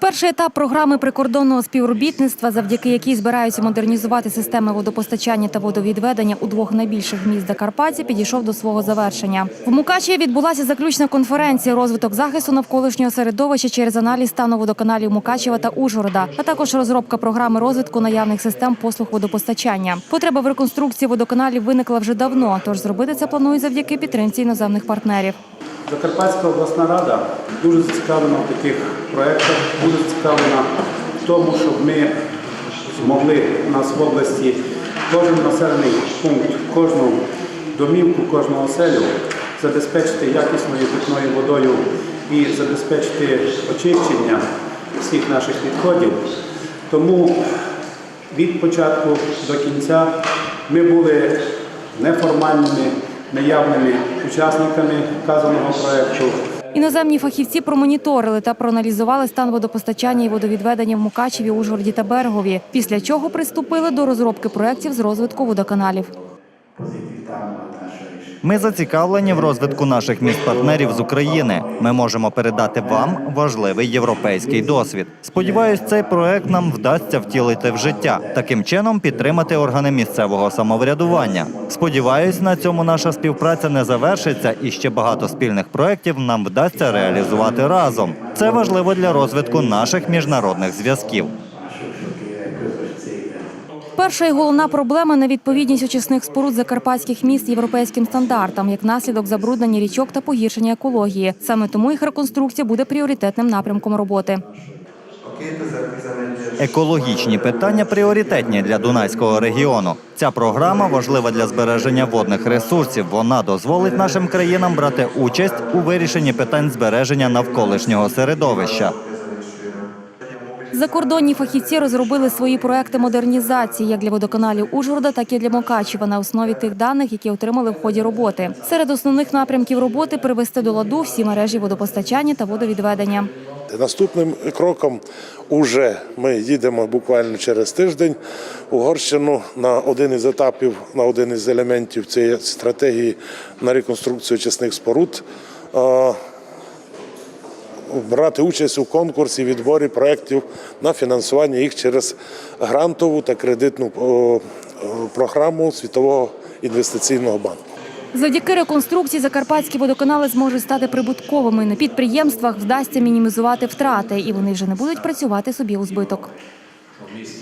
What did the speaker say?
Перший етап програми прикордонного співробітництва, завдяки якій збираються модернізувати системи водопостачання та водовідведення у двох найбільших міст Закарпаття, підійшов до свого завершення. В Мукачеві відбулася заключна конференція розвиток захисту навколишнього середовища через аналіз стану водоканалів Мукачева та Ужгорода, а також розробка програми розвитку наявних систем послуг водопостачання. Потреба в реконструкції водоканалів виникла вже давно, тож зробити це планують завдяки підтримці іноземних партнерів. Закарпатська обласна рада дуже зацікавлена в таких проєктах, дуже зацікавлена в тому, щоб ми змогли у нас в області кожен населений пункт, кожну домівку, кожну оселю забезпечити якісною питною водою і забезпечити очищення всіх наших відходів. Тому від початку до кінця ми були неформальними, неявними учасниками вказаного проекту. Іноземні фахівці промоніторили та проаналізували стан водопостачання і водовідведення в Мукачеві, Ужгороді та Берегові, після чого приступили до розробки проєктів з розвитку водоканалів. Ми зацікавлені в розвитку наших міст-партнерів з України. Ми можемо передати вам важливий європейський досвід. Сподіваюсь, цей проект нам вдасться втілити в життя, таким чином підтримати органи місцевого самоврядування. Сподіваюсь, на цьому наша співпраця не завершиться, і ще багато спільних проєктів нам вдасться реалізувати разом. Це важливо для розвитку наших міжнародних зв'язків. Перша і головна проблема невідповідність очисних споруд закарпатських міст європейським стандартам, як наслідок забруднення річок та погіршення екології. Саме тому їх реконструкція буде пріоритетним напрямком роботи. Екологічні питання пріоритетні для Дунайського регіону. Ця програма важлива для збереження водних ресурсів. Вона дозволить нашим країнам брати участь у вирішенні питань збереження навколишнього середовища. Закордонні фахівці розробили свої проекти модернізації як для водоканалів Ужгорода, так і для Мукачева на основі тих даних, які отримали в ході роботи. Серед основних напрямків роботи привести до ладу всі мережі водопостачання та водовідведення. Наступним кроком уже ми їдемо буквально через тиждень в Угорщину на один із етапів, на один із елементів цієї стратегії на реконструкцію очисних споруд. Брати участь у конкурсі відборі проєктів на фінансування їх через грантову та кредитну програму Світового інвестиційного банку. Завдяки реконструкції закарпатські водоканали зможуть стати прибутковими. На підприємствах вдасться мінімізувати втрати, і вони вже не будуть працювати собі у збиток.